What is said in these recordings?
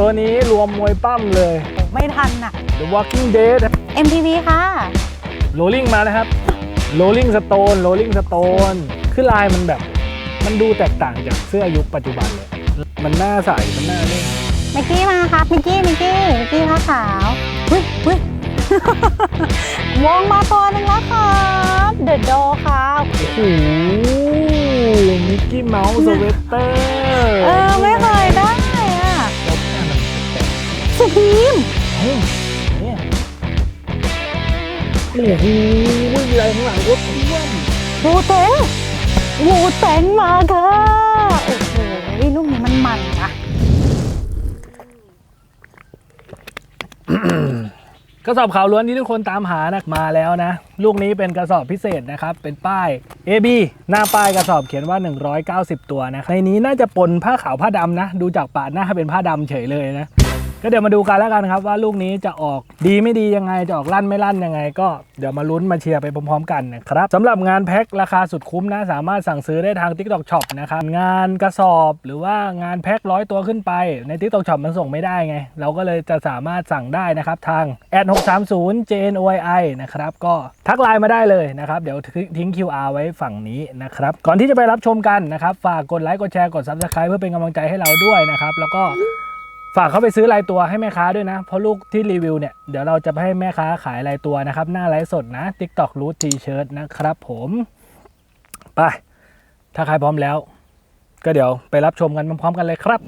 ตัวนี้รวมมวยปั้มเลย ไม่ทันอะ The Walking Dead MTV ค่ะ Rolling มานะครับ Rolling Stone Rolling Stone คือลายมันแบบ มันดูแตกต่างจากเสื้อยุคปัจจุบันเลย มันน่าใส่มันน่าเล่นมิกกี้มาครับมิกกี้มิกกี้มิกกี้ผ้าขาวหุ้ยหุ้ยวงมาตัวหนึงแล้วครับเดอะโดครับโอ้โหมิกกี้เมาส์สเวตเตอร์ เออ ไม่เคยได้ สุพีมๆเฮ้ยเนี่ยโอ้โหอะไรข้างหลังรถท่วมวูเต็งวูเต็งมาค่ะโอ้โหลูกนี้มันมันอะกระสอบขาวล้วนที่ทุกคนตามหานะมาแล้วนะ ลูกนี้เป็นกระสอบพิเศษนะครับ เป็นป้าย AB หน้าป้ายกระสอบเขียนว่า 190 ตัวนะ ในนี้น่าจะปนผ้าขาวผ้าดำนะ ดูจากปาดหน้าเป็นผ้าดำเฉยเลยนะ ก็เดี๋ยวมาดูกันแล้วกันครับ ว่าลูกนี้จะออกดีไม่ดียังไงจะออกลั่นไม่ลั่นยังไง ก็เดี๋ยวมาลุ้นมาเชียร์ไปพร้อมๆกันนะครับสำหรับงานแพ็คราคาสุดคุ้มนะ สามารถสั่งซื้อได้ทาง TikTok Shop นะครับงานกระสอบหรือว่างานแพ็คร้อยตัวขึ้นไปใน TikTok Shop มันส่งไม่ได้ไง เราก็เลยจะสามารถสั่งได้นะครับทาง a d 630 JNOI นะครับก็ทักไลน์มาได้เลยนะครับเดี๋ยวทิ้ง QR ไว้ฝั่งนี้นะครับก่อนที่จะไปรับชมกันนะครับฝากกดไลค์กดแชร์กด Subscribe เพื่อเป็นกำลังใจให้เราด้วยนะครับแล้วก็ ฝากเขาไปซื้อรายตัวให้แม่ค้าด้วยนะ เพราะลูกที่รีวิวเนี่ย เดี๋ยวเราจะให้แม่ค้าขายรายตัวนะครับ หน้าไลฟ์สดนะ TikTok รูททีเชิร์ตนะครับผมไปถ้าใครพร้อมแล้ว ก็เดี๋ยวไปรับชมกันพร้อมๆกันเลยครับ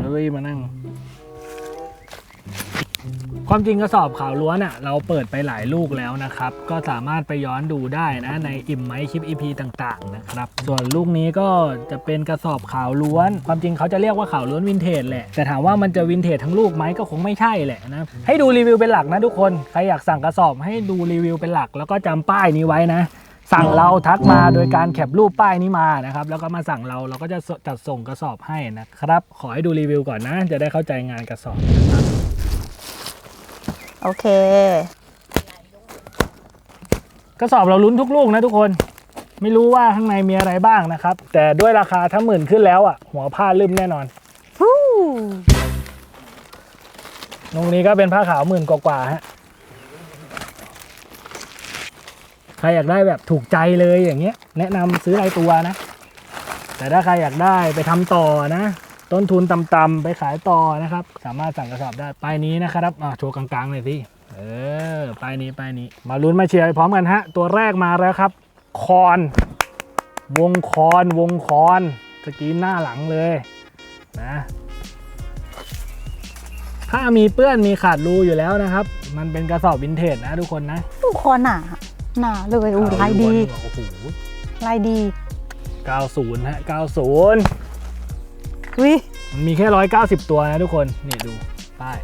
เฮ้ยมานั่ง ความจริงกระสอบขาวล้วนอะ่ะเราเปิดไปหลายลูกแล้วนะครับ ก็สามารถไปย้อนดูได้นะในอิ่มไหมคลิป EP ต่างๆนะครับ ส่วนลูกนี้ก็จะเป็นกระสอบขาวล้วน ความจริงเขาจะเรียกว่าขาวล้วนวินเทจแหละแต่ถามว่ามันจะวินเทจทั้งลูกไหมก็คงไม่ใช่แหละนะให้ดูรีวิวเป็นหลักนะทุกคนใครอยากสั่งกระสอบให้ดูรีวิวเป็นหลัก แล้วก็จำป้ายนี้ไว้นะสั่งเราทักมาโดยการแคปรูปป้ายนี้มานะครับ แล้วก็มาสั่งเราเราก็จะจัดส่งกระสอบให้นะครับ ขอให้ดูรีวิวก่อนนะ จะได้เข้าใจงานกระสอบนะครับ โอเค กระสอบเราลุ้นทุกลูกนะทุกคน ไม่รู้ว่าข้างในมีอะไรบ้างนะครับ แต่ด้วยราคาถ้าหมื่นขึ้นแล้วอะ หัวผ้าลืมแน่นอนตรงนี้ก็เป็นผ้าขาวหมื่นกว่าๆฮะใครอยากได้แบบถูกใจเลยอย่างเงี้ย แนะนำซื้อรายตัวนะ แต่ถ้าใครอยากได้ไปทำต่อนะ ต้นทุนต่ำๆไปขายต่อนะครับ สามารถสั่งกระสอบได้ป้ายนี้นะครับอะโชว์กลางๆเลยสิเออป้ายนี้ป้ายนี้ มาลุ้นมาเชียร์ไปพร้อมกันฮะ ตัวแรกมาแล้วครับ คอน วงคอนวงคอนสกรีนหน้าหลังเลยนะถ้ามีเปื้อนมีขาดรูอยู่แล้วนะครับ มันเป็นกระสอบวินเทจนะทุกคนนะลูกคอหนาหนาเลยอู้ลายดีโอ้โหลายดี 90 ฮะ 90 วิมันมีแค่ 190 ตัวนะทุกคน นี่ดู ป้าย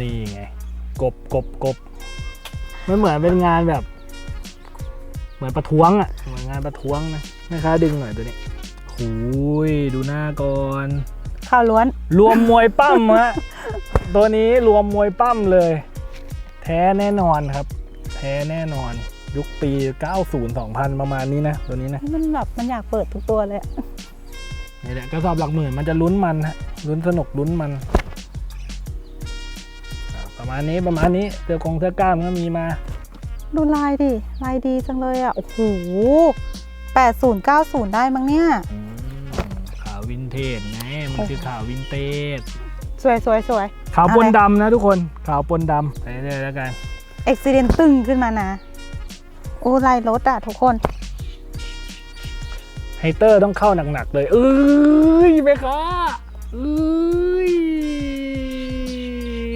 นี่ไง กบกบกบมันเหมือนเป็นงานแบบ เหมือนประท้วงอะ่ะ เหมือนงานประท้วงนะแม่ค้าดึงหน่อยตัวนี้หูยดูหน้าก่อนข้าวล้วน รวมมวยปั้มฮะ ตัวนี้รวมมวยปั้มเลย แท้แน่นอนครับ แท้แน่นอน ยุคปี 90 2000 ประมาณนี้นะ ตัวนี้นะ มันแบบมันอยากเปิดทุกตัวเลยอะนี่แหละกระสอบหลักหมื่นมันจะลุ้นมันฮะลุ้นสนุกลุ้นมันอ่าประมาณนี้ประมาณนี้เสื้อกงเสื้อกล้ามก็มีมา ดูลายดิ ลายดีจังเลยอะ โอ้โหแปดศูนย์เก้าศูนย์ได้มั้งเนี่ย อืมขาววินเทจไงมันคือขาววินเทจสวยสวยสวย ขาวปนอะไรดำนะทุกคนขาวปนดำไปเรื่อยๆแล้วกัน เอ็กซิเดนตึงขึ้นมานะ โอ้ลายรถอะทุกคน ไฮเตอร์ต้องเข้าหนักๆเลยเอ้ยไหมคะเอ้ย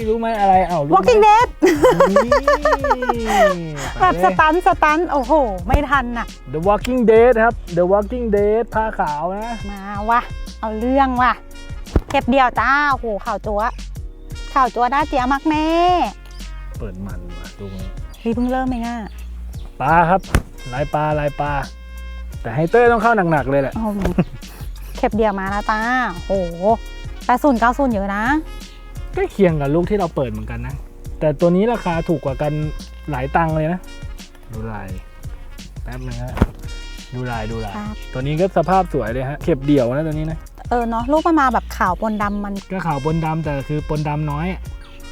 รู้ไหมอะไรเอ้ารู้ไหม Walking Dead นี่แบบสไปเลย ตันสตันโอ้โห ไม่ทันอะ The Walking Dead ครับ The Walking Dead ผ้าขาวนะ มาวะเอาเรื่องว่ะเก็บเดียวจ้าโอ้โหข่าวจัวข่าวจัวได้เจียมักแม่เปิดมันว่ะตรงนี้เฮ้ยเพิ่งเริ่มเองอะ ปลาครับลายปลาลายปลา แต่ไฮเตอร์ต้องเข้าหนักๆเลยแหละโอ้โหเก็บเดียวมาแล้วจ้าโอ้โหแปดศูนย์เก้าศูนย์เยอะนะใกล้เคียงกับลูกที่เราเปิดเหมือนกันนะ แต่ตัวนี้ราคาถูกกว่ากันหลายตังค์เลยนะ ดูลาย แป๊บนึงฮะดูลายดูลาย ครับ ตัวนี้ก็สภาพสวยเลยฮะ เข็บเดี่ยวนะตัวนี้นะ เออเนาะลูกมันมาแบบขาวปนดำมันก็ขาวปนดำแต่คือปนดำน้อยอะ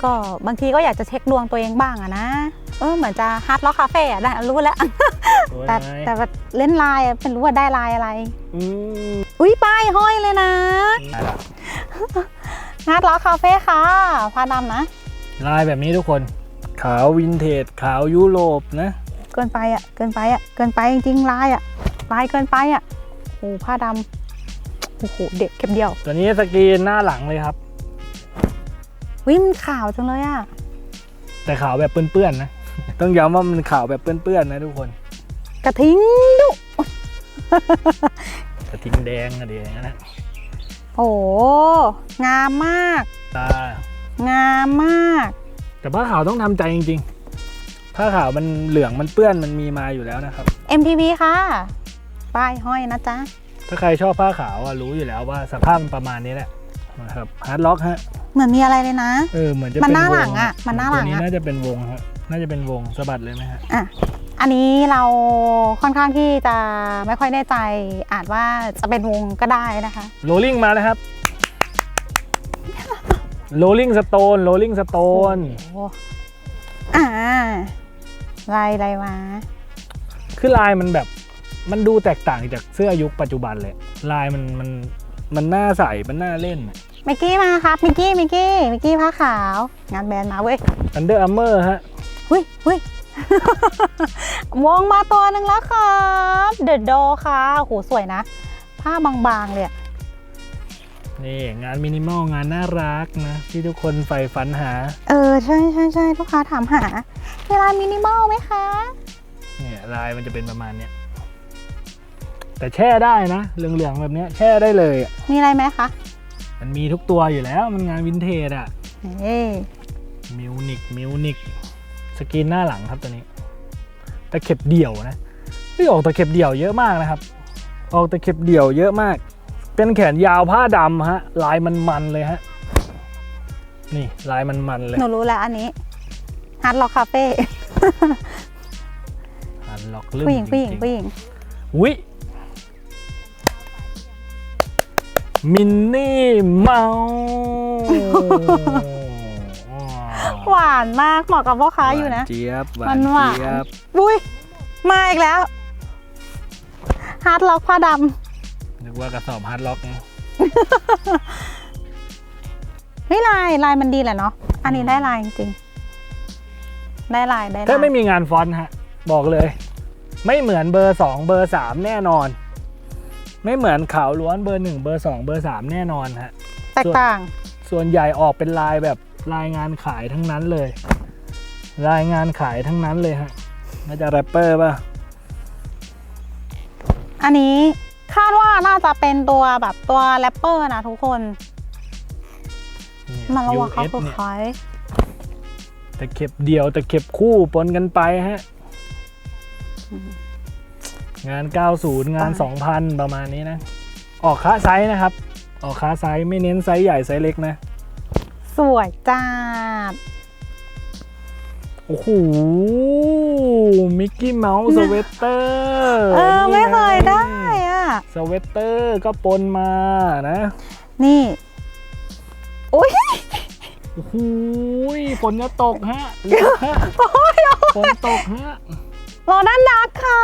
ก็บางทีก็อยากจะเช็คดวงตัวเองบ้างอะนะ เออเหมือนจะฮาร์ดล็อกคาเฟ่อะได้รู้แล้วสวยแต่ไหมแต่ว่าเล่นลายอะเป็นรู้ว่าได้ลายอะไร อืมอุ้ยป้ายห้อยเลยนะได้ละฮาร์ดล็อกคาเฟ่ค่ะผ้าดำนะ ลายแบบนี้ทุกคน ขาววินเทจ ขาวยุโรปนะ เกินไปอะเกินไปอะเกินไปจริงๆลายอะลายเกินไปอะโอ้โหผ้าดำโอ้โหเด็กเก็บเดียว ตัวนี้สกรีนหน้าหลังเลยครับ วิมันขาวจังเลยอะแต่ขาวแบบเปื้อนๆนะ ต้องย้ำว่ามันขาวแบบเปื้อนๆนะทุกคน กระทิงดุ กระทิงแดงอะเดียวนะโอ้โหงามมาก ตางามมาก แต่ผ้าขาวต้องทำใจจริงๆผ้าขาวมันเหลืองมันเปื้อนมันมีมาอยู่แล้วนะครับ MTV ค่ะป้ายห้อยนะจ๊ะ ถ้าใครชอบผ้าขาวอะรู้อยู่แล้วว่าสภาพมันประมาณนี้แหละนะครับฮาร์ดล็อกฮะเหมือนมีอะไรเลยนะ เออเหมือนจะมันเป็นหน้าวหลังงอะมันหน้าหลังอะตัวนี้น่าจะเป็นวงครับ น่าจะเป็นวงสะบัดเลยไหมฮะอะอันนี้เราค่อนข้างที่จะไม่ค่อยแน่ใจอาจว่าจะเป็นวงก็ได้นะคะ โรลลิ่งมานะครับ โรลลิ่งสโตน โรลลิ่งสโตน โอ้อ่าลายอะไรวะ คือลายมันแบบ มันดูแตกต่างจากเสื้อยุคปัจจุบันเลย ลายมันมันมันน่าใส่ มันน่าเล่นมิกกี้มาครับมิกกี้มิกกี้มิกกี้ผ้าขาว งานแบรนด์มาเว้ยอันเดอร์อาร์เมอร์ฮะ หุยหุยวงมาตัวหนึ่งแล้วครับเดอะโดค่ะโหสวยนะ ผ้าบางๆเลยอะนี่งานมินิมอลงานน่ารักนะ ที่ทุกคนใฝ่ฝันหา เออ ใช่ใช่ใช่ลูกค้าถามหาเวลามินิมอลไหมคะ เนี่ยลายมันจะเป็นประมาณเนี้ยแต่แช่ได้นะ เหลืองๆแบบเนี้ยแช่ได้เลยอะมีอะไรไหมคะ มันมีทุกตัวอยู่แล้วมันงานวินเทจอะเอ้ยมิวนิกมิวนิก สกรีนหน้าหลังครับตัวนี้ ตะเข็บเดี่ยวนะไม่ออกตะเข็บเดี่ยวเยอะมากนะครับ ออกตะเข็บเดี่ยวเยอะมาก เป็นแขนยาวผ้าดำฮะ ลายมันมันๆเลยฮะ นี่ลายมันมันๆเลยหนูรู้แล้วอันนี้ฮาร์ดล็อกคาเฟ่หันล็อกลึ่มผู้หญิงผู้หญิงจริๆผู้หญิงวิมินนี่เมา หวานมากเหมาะกับพ่อค้าอยู่นะหวเจี๊ยบหวามันนหวานเจี๊ยบอุ้ยมาอีกแล้วฮาร์ดล็อกผ้าดนึกว่ากระสอบฮาร์ดล็อกนะำเฮ้ยลายลายมันดีแหละเนาะอันนี้ได้ลายจริงๆได้ลายได้ลายถ้าไม่มีงานฟอนต์ฮะ บอกเลย ไม่เหมือนเบอร์สองเบอร์สามแน่นอน ไม่เหมือนขาวล้วนเบอร์หนึ่งเบอร์สองเบอร์สามแน่นอนฮะแตกต่าง ส่วนใหญ่ออกเป็นลายแบบ ลายงานขายทั้งนั้นเลย รายงานขายทั้งนั้นเลยฮะน่าจะแรปเปอร์ป่ะ อันนี้คาดว่าน่าจะเป็นตัวแบบตัวแรปเปอร์นะทุกคนเนี่ยมันระวังเขา US คือเนี่ยใครตะเข็บเดียวตะเข็บคู่ปนกันไปฮะ งาน 90 งาน 2,000 ประมาณนี้นะ ออกค้าไซส์นะครับ ออกค้าไซส์ไม่เน้นไซส์ใหญ่ไซส์เล็กนะ สวยจ้าดโอ้โห มิกกี้เมาส์สเวตเตอร์เออ ไม่เคยได้อะสเวตเตอร์ก็ปนมานะ นี่อุ้ยโอ้โหฝนจะตกฮะฮะฝนตกฮะรอด้านดักค่ะ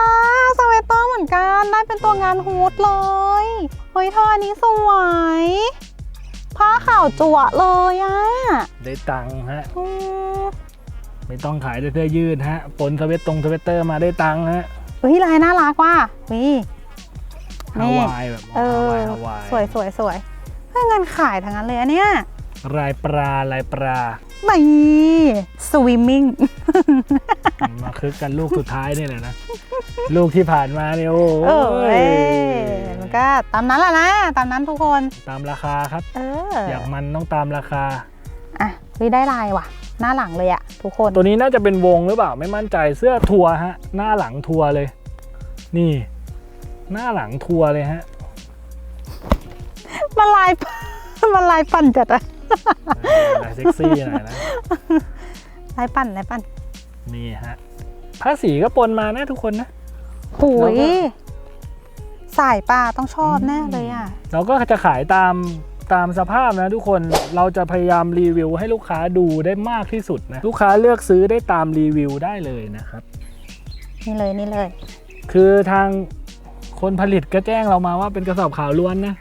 สเวตเตอร์เหมือนกัน ได้เป็นตัวงานฮูดเลย เฮ้ยเธออันนี้สวย ผ้าขาวจั่วะเลยอะได้ตังค์ฮะ อืมไม่ต้องขายด้วยเสื้อยืดฮะปนสเวตตรงสเวตเตอร์มาได้ตังค์ฮะเฮ้ยลายน่ารักว่ะนี่ฮาวายแบบเอฮาอวายฮาวายสวยสวยสวยเพื่องานขายทั้งนั้นเลยอันเนี้ย ลายปลาลายปลานี่สวิมมิ่งมาคึกกันลูกสุดท้ายนี่แหละนะ ลูกที่ผ่านมาเนี่ยโอ้เออเอ้ยมันก็ตามนั้นแหละนะ ตามนั้นทุกคนตามราคาครับ เออ อยากมันต้องตามราคา อะเฮ้ยได้ลายว่ะ หน้าหลังเลยอะทุกคน ตัวนี้น่าจะเป็นวงหรือเปล่าไม่มั่นใจเสื้อทัวร์ฮะ หน้าหลังทัวร์เลย นี่ หน้าหลังทัวร์เลยฮะมันลายมันลายปั่นจัดอะ เออลายเซ็กซี่หน่อยนะลายปั่นลายปั่น นี่ฮะผ้าสีก็ปนมานะทุกคนนะหุยสายป่าต้องชอบแน่เลยอะ เราก็จะขายตามตามสภาพนะทุกคนเราจะพยายามรีวิวให้ลูกค้าดูได้มากที่สุดนะลูกค้าเลือกซื้อได้ตามรีวิวได้เลยนะครับ นี่เลยนี่เลย คือทางคนผลิตก็แจ้งเรามาว่าเป็นกระสอบขาวล้วนนะ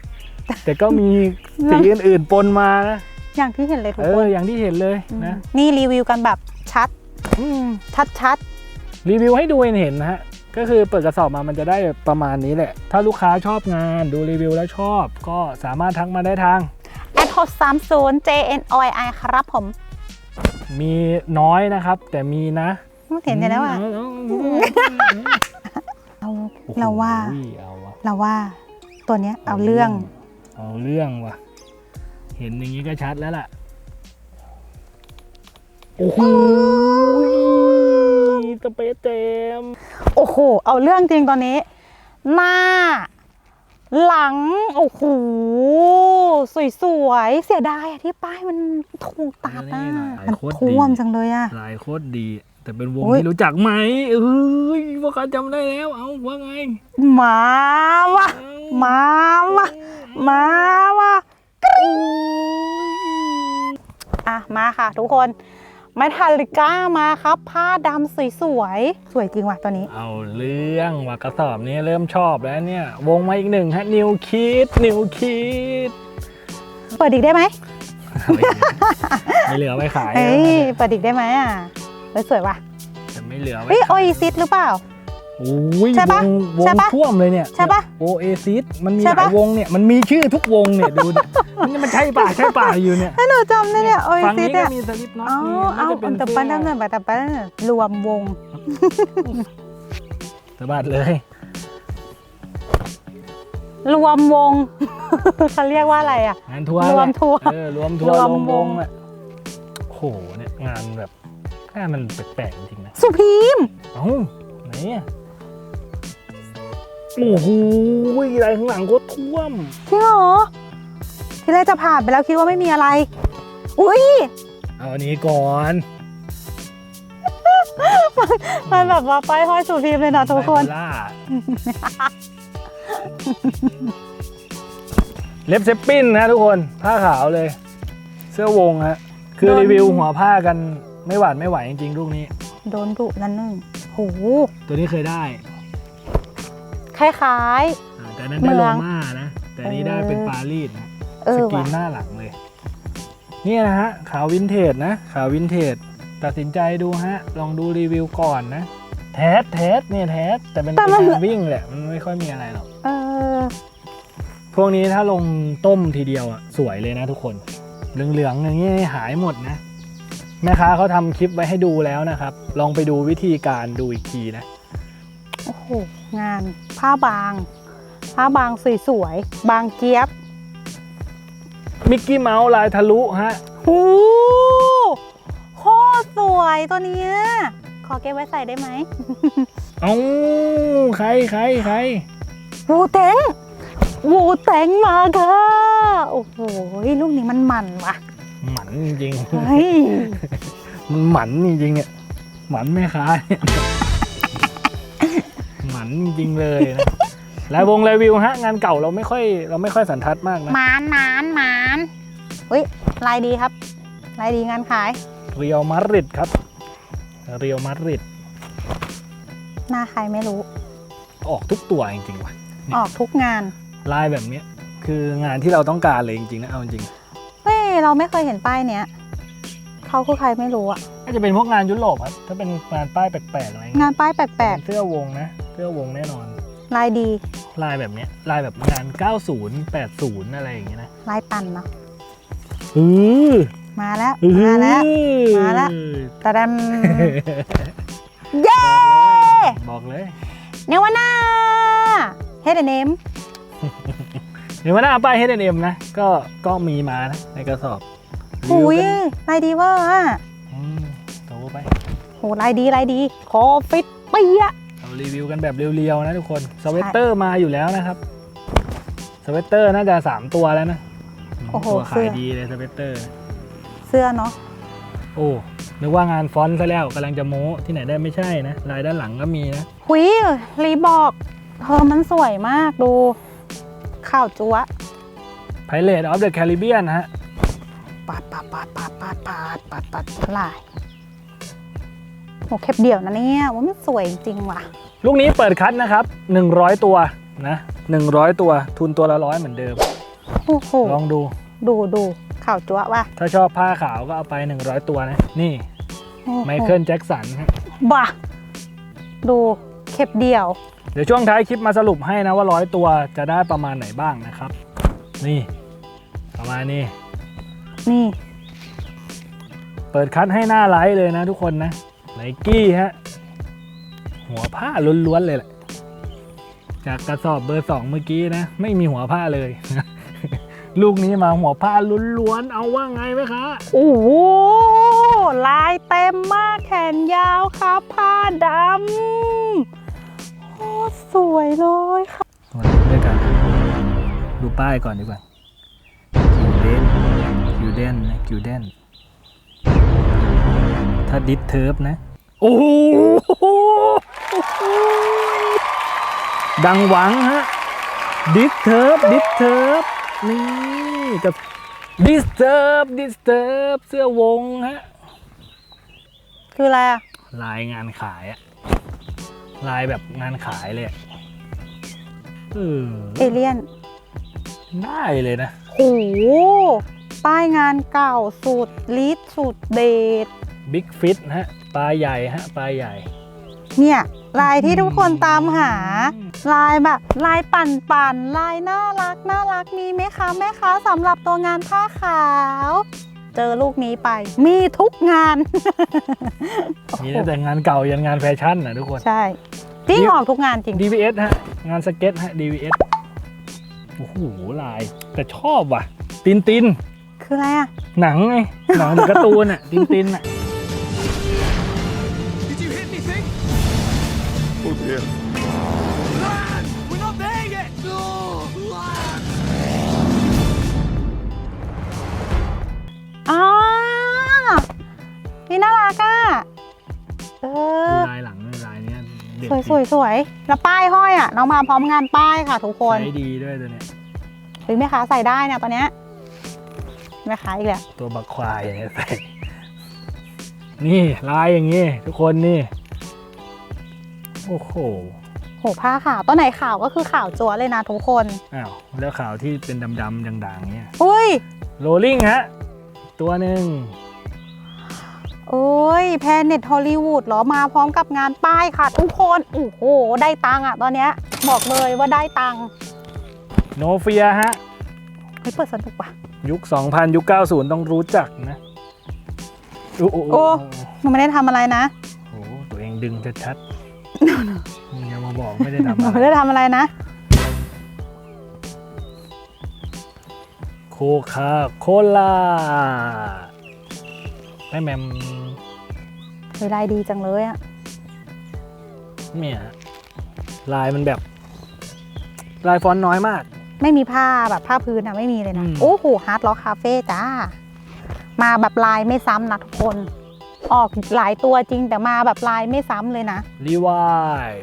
แต่ก็มีสีอื่นๆปนมานะ อย่างที่เห็นเลยทุกเอคอนอย่างที่เห็นเลยนะนี่รีวิวกันแบบชัดอืมชัดชัดรีวิวให้ดูเห็นนะฮะก็คือเปิดกระสอบมามันจะได้ประมาณนี้แหละ ถ้าลูกค้าชอบงานดูรีวิวแล้วชอบ ก็สามารถทักมาได้ทาง แอดโทสามศูนย์ JNOI ครับผมมีน้อยนะครับ แต่มีนะเห็นอยู่แล้วอะเอเราโอ้โหเราว่าเอาวะเราว่าตัวเนี้ยเอาเรื่องเอาเรื่องว่ะ เห็นอย่างนี้ก็ชัดแล้วล่ะ โอ้โหสเปซเต็มโอ้โห เอาเรื่องจริงตอนนี้ หน้า หลัง โอ้โห สวยๆเสียดายอะที่ป้ายมันถูกตัดอะนี่หน่อยมันโคตรดี ท่วมจังเลยอะลายโคตรดี แต่เป็นวงโอ้ย ที่รู้จักไหมเอ้ยพวกเขาจำได้แล้ว เอาว่าไงมาวะมาวะมาว่ะ อะ มาค่ะทุกคนไมทัลลิก้ามาครับ ผ้าดำสวยๆสวยจริงว่ะตัวนี้ เอาเรื่องว่ากระสอบนี้เริ่มชอบแล้วเนี่ย วงมาอีกหนึ่งฮะนิวคิดนิวคิดเปิดอีกได้ไหมไม่เหลือไว้ขายเฮ้ยแล้วนะเปิดอีกได้ไหมอะเฮ้ยสวยว่ะแต่ไม่เหลือไว้เฮ้ยโอขายซิสหรือเปล่า โอ้ยใช่ปะวงวใช่งปะท่วมเลยเนี่ยใช่ปะโอเอซิสมันมีใช่หปะ ลายวงเนี่ยมันมีชื่อทุกวงเนี่ยดูเนี่ยนี่มันใช่ป่าใช่ป่าอยู่เนี่ยถ้าหนูจำได้เนี่ยโอฝั่งซินี้สก็เนี่ยมีสลิปน็อตอ๋อมีเอาน่าจะเป็นแต่เสื้ปั้นอนั่นน่ะแต่ปั้นนั่นน่ะรวมวง สะบัดเลยรวมวง เขาเรียกว่าอะไรอะ งานทัวร์รวมทัวร์เออรวมทัวร์รรววมมววง งอะโอ้โหเนี่ยงานแบบงานมันแปลกๆจริงๆนะสุพีมเอ้าไหนอะ โอ้โหอะไรข้างหลังก็ท่วมจริงเหรอที่แรกจะผ่านไปแล้วคิดว่าไม่มีอะไร อุ้ยเอาอันนี้ก่อนมันแบบว่าป้ายห้อยสุพีมเลยนะทุกคน ไบโพล่าเล็บเซปปิ้นนะทุกคนผ้าขาวเลย เสื้อวงฮะคือโดน รีวิวหัวผ้ากันไม่หวาดไม่ไหวจริงๆลูกนี้ โดนดุนั่นนึงโหตัวนี้เคยได้ คล้าย อ่าแต่นั้นได้เมืโรองม่านะ แต่อันนี้ได้เป็นปารีสนะๆ เอสอกรีว่ะนหน้าหลังเลย เนี่ยนะฮะ ขาววินเทจนะ ขาววินเทจ ตัดสินใจดูฮะ ลองดูรีวิวก่อนนะ แทสแทสเนี่ยแทสแต่เป็นเป็นงานวิ่งแหละ มันไม่ค่อยมีอะไรหรอก เออ พวกนี้ถ้าลงต้มทีเดียวอะ สวยเลยนะทุกคน เหลืองๆอย่างนี้หายหมดนะ แม่ค้าเขาทำคลิปไว้ให้ดูแล้วนะครับ ลองไปดูวิธีการดูอีกทีนะ โอ้โห งานผ้าบาง ผ้าบางสวยๆ บางเจี๊ยบ มิกกี้เมาส์ลายทะลุฮะ หูโคตรสวยตัวเนี้ยขอเก็บไว้ใส่ได้ไหม เอ้าใครใครใครวูเต็งวูเต็งมาค่ะ โอ้โหลูกนี้มันมันว่ะ หมันจริงๆ เฮ้ย มันหมันจริงๆเนี่ย หมันแม่ค้าเนี่ยหมั นจริงๆเลยนะลายวงรีวิวฮะงานเก่าเราไม่ค่อยเราไม่ค่อยสันทัดมากนะหมานหมานหมานเฮ้ยลายดีครับ ลายดีงานขายเรียวมาดริดครับเรียวมาดริดหน้าใครไม่รู้ ออกทุกตัวจริงๆว่ะออกทุกงานลายแบบเนี้ยคืองานที่เราต้องการเลยจริงๆนะเอาจริงเฮ้ยเราไม่เคยเห็นป้ายเนี้ยเขาคือใครไม่รู้อะน่าจะเป็นพวกงานยุโรปครับถ้าเป็นงานป้ายแปลกๆอะไรเงี้งายนป้ายแปลกเป็นเสื้อวงนะ เสื้อวงแน่นอนๆลายดี ลายแบบเนี้ยลายแบบงาน 90 80 อะไรอย่างเงี้ยนะลายตันเนาะอือมาแล้วอื้อหือมาแล้ว มาแล้วตะดำเย้ บอกเลยเนวาน่าเฮดเนมเดี๋ยววันหน้าป้าย H&M นะ ก็ก็มีมานะในกระสอบหุยรีวิวกันลายดีเว่าอะอืมโตไปโหลายดีลายดี คอฟิตเปียะเรารีวิวกันแบบเรียวๆนะทุกคนสเวตเตอร์มาอยู่แล้วนะครับสเวตเตอร์น่าจะ 3 ตัวแล้วนะโอ้โหตัวเสื้ขายอดีเลยสเวตเตอร์ เสื้อเนาะโอ้นึกว่างานฟอนต์ซะแล้วกำลังจะโม้ที่ไหนได้ไม่ใช่นะลายด้านหลังก็มีนะหุยรีบอกเธอมันสวยมากดูข่าวจัว Pirate of the Caribbean ฮะปาดปาดปาดปาดปาดปาดปาดปาดเท่าไหร่โหแคบเดี่ยวนะเนี่ยว่ามันสวยจริงว่ะ ลูกนี้เปิดคัดนะครับ 100 ตัวนะ100 ตัวทุนตัวละร้อยเหมือนเดิม โอ้โห ลองดู ดูดูข่าวจัวว่ะถ้าชอบผ้าขาวก็เอาไป 100 ตัวนะ นี่โอ้โหไมเคิลแจ็คสันฮะบ้าดูเข็บเดี่ยว เดี๋ยวช่วงท้ายคลิปมาสรุปให้นะว่าร้อยตัวจะได้ประมาณไหนบ้างนะครับ นี่ ประมาณนี้ นี่ เปิดคัดให้หน้าไลท์เลยนะทุกคนนะไนกี้ฮะ หัวผ้าล้วนๆเลยแหละ จากกระสอบเบอร์สองเมื่อกี้นะ ไม่มีหัวผ้าเลย ลูกนี้มาหัวผ้าล้วนๆเอาว่าไงไหมคะโอ้โหลายเต็มมากแขนยาวครับผ้าดำโอ้สวยเลยค่ะมาดูด้วยกัน ดูป้ายก่อนดีกว่ากิวเดนกิวเดนนะกิวเดนถ้าดิสเทิร์ฟนะ โอ้โห ดังหวังฮะดิสเทิร์ฟดิสเทิร์ฟนี่กับดิสเทิร์ฟดิสเทิร์ฟเสื้อวงฮะคืออะไรอะลายงานขายอะลายแบบงานขายเลยอะเออเอเลียนได้เลยนะโหป้ายงานเก่าสุดลิดสุดเดทบิ๊กฟิตฮะปลาใหญ่ฮะปลาใหญ่ เนี่ยลายที่ทุกคนตามหา ลายแบบลายปั่นปั่นๆลายน่ารักน่ารักมีไหมคะแม่ค้าสำหรับตัวงานผ้าขาว เจอลูกนี้ไป มีทุกงานมีตั้งแต่งานเก่ายันงานแฟชั่นนะทุกคนใช่จริงออกทุกงานจริง DVS ฮะงานสเก็ตฮะ DVS โอ้โหลาย แต่ชอบว่ะ ตินติน คืออะไรอะหนังไงหนังหรือการ์ตูนอะตินตินอะ นี่น่ารักอะเออลายหลังลายเนี้ยเด็ดสวยสวยสวยแล้วป้ายห้อยอะน้องมาพร้อมงานป้ายค่ะทุกคนใช้ดีด้วยตัวเนี้ยหรือแม่ค้าใส่ได้เนี่ยตอนเนี้ยแม่ค้าอีกแล้วตัวบักควายอย่างเงี้ยใส่นี่ลายอย่างงี้ ทุกคนนี่โอ้โหโหผ้าขาวตัวไหนขาวก็คือขาวจัวเลยนะทุกคนอ้าวแล้วขาวที่เป็นดำๆด่างๆเนี้ยอุ้ยโรลลิ่งฮะตัวหนึ่ง โอ้ยแพนเน็ตฮอลลีวูดเหรอมาพร้อมกับงานป้ายค่ะทุกคนโอ้โห ได้ตังค์อะตอนเนี้ยบอกเลยว่าได้ตังค์โนเฟียฮะ เฮ้ยเปิดสนุกว่ะ ยุค 2000 ยุค 90 ต้องรู้จักนะ โอ้โหโอ้หนูไม่ได้ทำอะไรนะโอ้โหตัวเองดึงชัดๆมึงอย่ามาบอกไม่ได้ทำหนูอะไม่ไรได้ทำอะไรนะ โคคาโคล่าแม่แมม เวลายดีจังเลยอะเนี่ยฮะลายมันแบบ ลายฟอนต์น้อยมาก ไม่มีผ้าแบบผ้าพื้นอะไม่มีเลยนะ อืม โอ้โหฮาร์ดล็อกคาเฟ่จ้า มาแบบลายไม่ซ้ำนะทุกคน ออกหลายตัวจริงแต่มาแบบลายไม่ซ้ำเลยนะรีวาย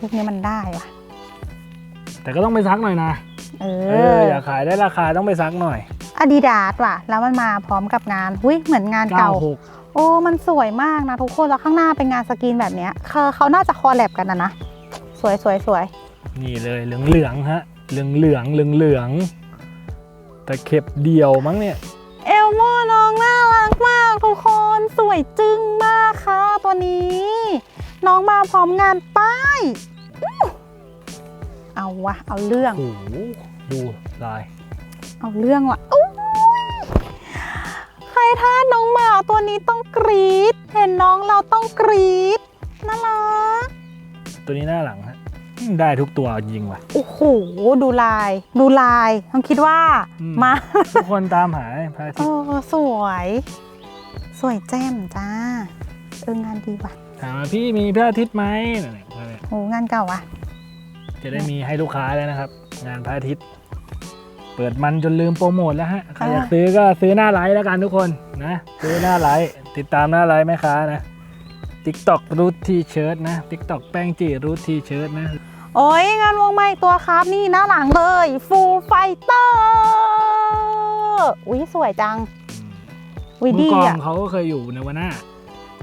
ลูกนี้มันได้ว่ะ แต่ก็ต้องไปซักหน่อยนะเอเออออยากขายได้ราคาต้องไปซักหน่อยอาดิดาสว่ะ แล้วมันมาพร้อมกับงานหุ้ยเหมือนงานเก่า 96 โอ้มันสวยมากนะทุกคนแล้วข้างหน้าเป็นงานสกรีนแบบเนี้ยเขาเขาน่าจะคอลแลบกันนะนะสวยสวยสวยนี่เลยเหลืองเหลืองๆฮะเหลืองเหลืองเหลืองเหลืองๆแต่เข็บเดียวมั้งเนี่ยเอลโมน้องน่ารักมากทุกคนสวยจึ้งมากค่ะตัวนี้ น้องมาพร้อมงานป้ายอู้เอาวะเอาเรื่องโอ้โหดูลาย เอาเรื่องว่ะอุ๊ย ใครท่าสน้องหมาตัวนี้ต้องกรี๊ดเห็นน้องเราต้องกรี๊ดน่ารักตัวนี้หน้าหลังฮะอืมได้ทุกตัวจริงว่ะโอ้โหดูลาย ดูลายต้องคิดว่าอืมมาทุกคนตามหาพระอาเอทิตย์อสวย สวยแจ่มจ้าเอองานดีว่ะถามว่าพี่มีพระอาทิตย์ไหมนั่นแหละนั่นแหละโหงานเก่าว่ะ จะได้มีให้ลูกค้าแล้วนะครับ งานพระอาทิตย์ เปิดมันจนลืมโปรโมทแล้วฮะใครอยากซื้อก็ซื้อหน้าไลฟ์แล้วกันทุกคนนะซื้อหน้าไลฟ์ติดตามหน้าไลฟ์แม่ค้านะ TikTok รูททีเชิร์ตนะ TikTok แป้งจีรูททีเชิร์ตนะ โอ้ยงานวงใหม่ตัวครับนี่หน้าหลังเลยฟูไฟเตอร์อุ้ยสวยจังวิมือดีกลองอะเขาก็เคยอยู่ในวาน่า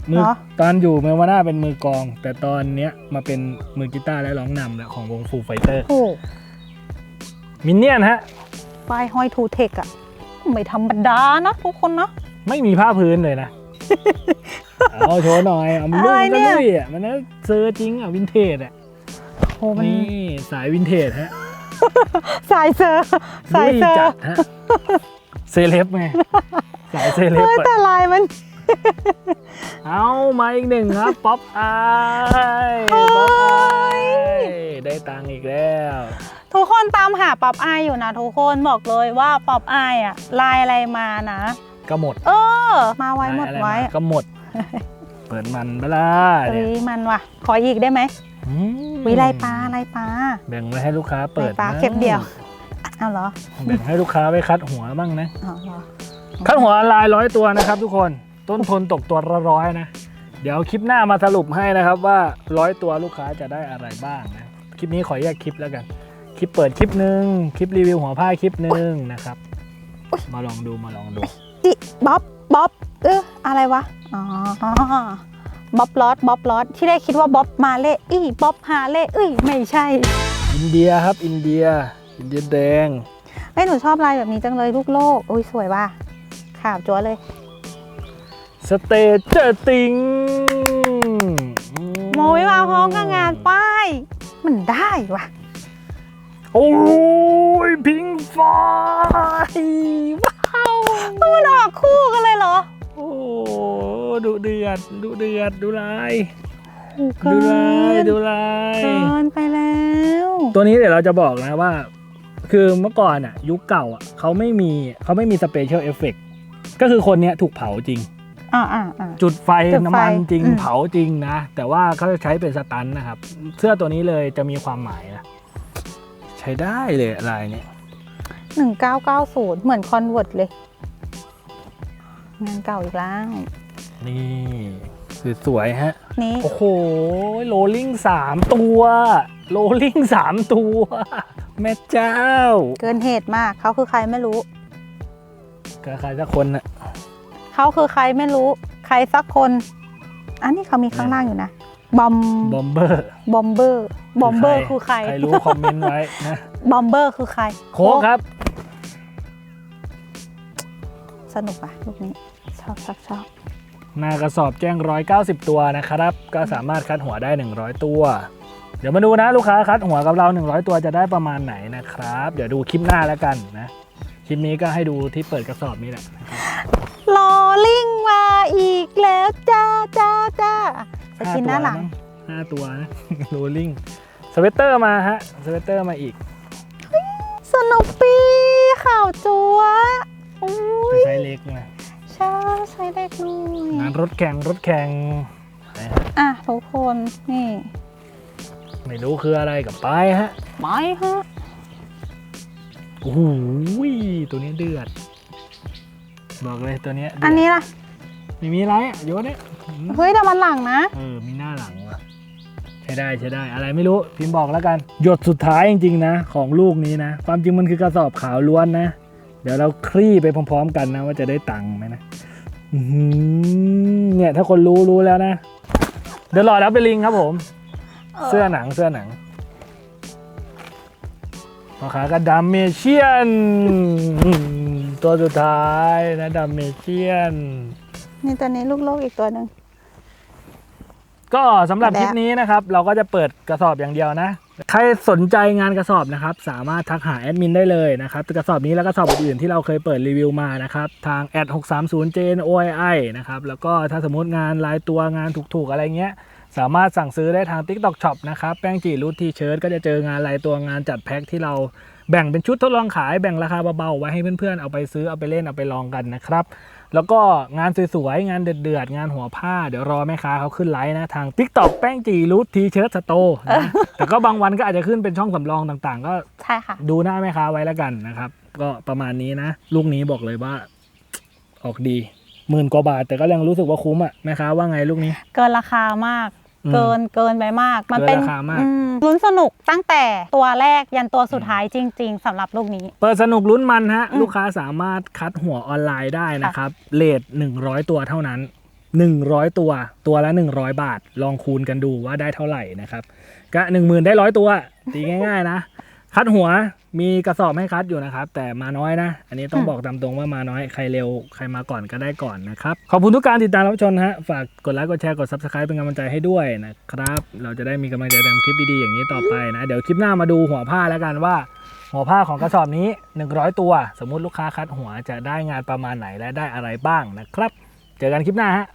มือเหรอตอนอยู่เมวาน่าเป็นมือกลอง แต่ตอนเนี้ยมาเป็นมือกีตาร์และร้องนำแล้วของวงฟูไฟเตอร์ถูกมินเนี่ยนฮะ ป้ายห้อยทูเทคอะไม่ธรรมดานะทุกคนนะ ไม่มีผ้าพื้นเลยนะ เอาโชว์หน่อย เอามันลุอะไรยเนี่ก็ยลุยอะมันนะเซอร์จริงอะวินเทจอะโอ้มันนี่สายวินเทจฮะสายเซอร์สายลุยเซอจัร์ดฮะ เซเลบไง สายเซเลบเฮ้ยอะแต่ลายมันเอามาอีกหนึ่งครับป๊อปอายป๊อปอายได้ตังค์อีกแล้ว ทุกคนตามหาป๊อปอายอยู่นะทุกคนบอกเลยว่าป๊อปอายอะลายอะไรมานะ ก็หมดเออ มาไว้หมดอะไรไว้มาก็หมด เปิดมันเปะล่าเฮ้เนี่ยยมันว่ะ ขออีกได้ไหมอืมวิไลายปลาลายปลาแบ่งไว้ให้ลูกค้าเปิดลายปลานะเก็บเดียวเอาเหรอแบ่งให้ลูกค้าไว้คัดหัวบ้างนะ อ๋อเหรอคัดหัวลายร้อยตัวนะครับทุกคนต้นทุนตกตัวละร้อยนะ เดี๋ยวคลิปหน้ามาสรุปให้นะครับว่าร้อยตัวลูกค้าจะได้อะไรบ้างนะ คลิปนี้ขอแยกคลิปแล้วกัน คลิปเปิดคลิปหนึ่งคลิปรีวิวหัวผ้าคลิปหนึ่งนะครับ มาลองดูมาลองดูจิบ๊อบบ๊อบเอออะไรวะอ๋อบ๊อบลอสบ๊อบลอสที่ได้คิดว่าบ๊อบมาเล่อี้บ๊อบฮาเล่เอ้ยไม่ใช่ อินเดียครับอินเดีย อินเดียแดงเอ้ยหนูชอบลายแบบนี้จังเลยลูกโลกอุ้ยสวยว่ะข่าวจัวเลยสเตเจอร์ติงโมยมาพร้อมกับงานป้าย มันได้ว่ะ โอ้ยพิงฟอยว้าวมันออกคู่กันเลยเหรอ โอ้ดูเดือดดูเดือดดูลายเกิดูลายนดูลายเกินไปแล้ว ตัวนี้เดี๋ยวเราจะบอกนะว่า คือเมื่อก่อนอะ ยุคเก่าอะเขาไม่มีเขาไม่มีสเปเชียลเอฟเฟกก็คือคนเนี้ยถูกเผาจริงอ่าอ่าอ่าจุดไฟจุดไฟน้ำมันจริงอืมเผาจริงนะ แต่ว่าเขาจะใช้เป็นสตันนะครับ เสื้อตัวนี้เลยจะมีความหมายนะใช้ได้เลยลายเนี้ยหนึ่งเก้าเก้าศูนย์เหมือนคอนเวิร์ตเลย งานเก่าอีกแล้ว นี่คือสวยฮะ นี่ โอ้โหโรลลิ่งสามตัวโรลลิ่งสามตัว แม่เจ้า เกินเหตุมากเขาคือใครไม่รู้ก็ใครสักคนน่ะเขาคือใครไม่รู้ ใครสักคน อันนี้เขามีข้างล่างอยู่นะ บอมบอมเบอร์บอมเบอร์บอมเบอร์คือใคร ใครรู้คอมเมนต์ไว้นะบอมเบอร์คือใคร โค้กครับ สนุกอะลูกนี้ ชอบชอบชอบหน้ากระสอบแจ้ง 190 ตัวนะครับ ก็สามารถคัดหัวได้ 100 ตัว เดี๋ยวมาดูนะลูกค้าคัดหัวกับเรา 100 ตัวจะได้ประมาณไหนนะครับ เดี๋ยวดูคลิปหน้าแล้วกันนะ คลิปนี้ก็ให้ดูที่เปิดกระสอบนี่แหละ นะครับลอลิงมาอีกแล้วจ้าจ้าจ้าจะกินหน้าหลังห้าตัวนะโรลลิ่งสเวตเตอร์มาฮะสเวตเตอร์มาอีกสนุปปี้ข่าวจัวอุ้ยใช้เล็กนะใช่ใช้เด็กหน่อยงานรถแข่งรถแข่งนะฮะอะทุกคนนี่ ไม่รู้คืออะไรกับไปฮะไม่ฮะโอ้โหตัวนี้เดือด บอกเลยตัวเนี้ยเดืดอันนี้ล่ะไม่มีอะไรอะโยนเนี่ยอืมเฮ้ยแต่มันหลังนะ เออมีหน้าหลังว่ะใช้ได้ใช้ได้ อะไรไม่รู้พิมพ์บอกแล้วกัน หยดสุดท้ายจริงๆนะ ของลูกนี้นะ ความจริงมันคือกระสอบขาวล้วนนะ เดี๋ยวเราคลี่ไปพร้อม ๆ กันนะ ว่าจะได้ตังค์ไหมนะอื้อหือเนี่ยถ้าคนรู้รู้แล้วนะ เดี๋ยวรอรับไปลิงครับผม เสื้อหนังเสื้อหนังพ่อค้าก็ดัมเมเชียน ตัวสุดท้ายนะดัมเมเชียน นี่ตัวนี้ลูกโลกอีกตัวหนึ่ง ก็สำหรับแบบคลิปนี้นะครับ เราก็จะเปิดกระสอบอย่างเดียวนะ ใครสนใจงานกระสอบนะครับ สามารถทักหาแอดมินได้เลยนะครับกระสอบนี้และกระสอบอื่นๆที่เราเคยเปิดรีวิวมานะครับ ทางแอด630 JNOI นะครับแล้วก็ถ้าสมมติงานลายตัวงานถูกๆอะไรเงี้ยสามารถสั่งซื้อได้ทาง TikTok Shop นะครับ แป้งจีรูททีเชิร์ตก็จะเจองานลายตัวงานจัดแพ็คที่เรา แบ่งเป็นชุดทดลองขายแบ่งราคาเบาๆไว้ให้เพื่อนๆเอาไปซื้อเอาไปเล่นเอาไปลองกันนะครับ แล้วก็งานสวยๆ งานเดือดๆ งานหัวผ้า เดี๋ยวรอแม่ค้าเขาขึ้นไลฟ์นะ ทาง TikTok แป้งจีรูททีเชิร์ตสโตนะแต่ก็บางวันก็อาจจะขึ้นเป็นช่องสำรองต่างๆ ก็ใช่ค่ะ ดูหน้าแม่ค้าไว้แล้วกันนะครับ ก็ประมาณนี้นะ ลูกนี้บอกเลยว่า ออกดีหมื่นกว่าบาทแต่ก็ยังรู้สึกว่าคุ้มอะแม่ค้าว่าไงลูกนี้ เกินราคามากอืม เกินเกินไปมาก มันเป็นเกินราคามาก อืมลุ้นสนุกตั้งแต่ตัวแรกยันตัวสุดท้ายจริง ๆสำหรับลูกนี้ เปิดสนุกลุ้นมันฮะ อืมลูกค้าสามารถคัดหัวออนไลน์ได้นะครับเลท100 ตัวเท่านั้น 100 ตัวตัวละ 100 บาท ลองคูณกันดูว่าได้เท่าไหร่นะครับ ก็ 1 0,000 ได้ร้อยตัวตีง่าย ๆ นะ คัดหัวมีกระสอบให้คัดอยู่นะครับ แต่มาน้อยนะ อันนี้ต้องอืมบอกตามตรงว่ามาน้อยใครเร็วใครมาก่อนก็ได้ก่อนนะครับ ขอบคุณทุกการติดตามรับชมนะฮะฝากกดไลค์กดแชร์กด subscribe เป็นกำลังใจให้ด้วยนะครับ เราจะได้มีกำลังใจทำคลิปดีๆอย่างนี้ต่อไปนะ เดี๋ยวคลิปหน้ามาดูหัวผ้าแล้วกันว่า หัวผ้าของกระสอบนี้ 100 ตัว สมมุติลูกค้าคัดหัวจะได้งานประมาณไหนและได้อะไรบ้างนะครับ เจอกันคลิปหน้าฮะ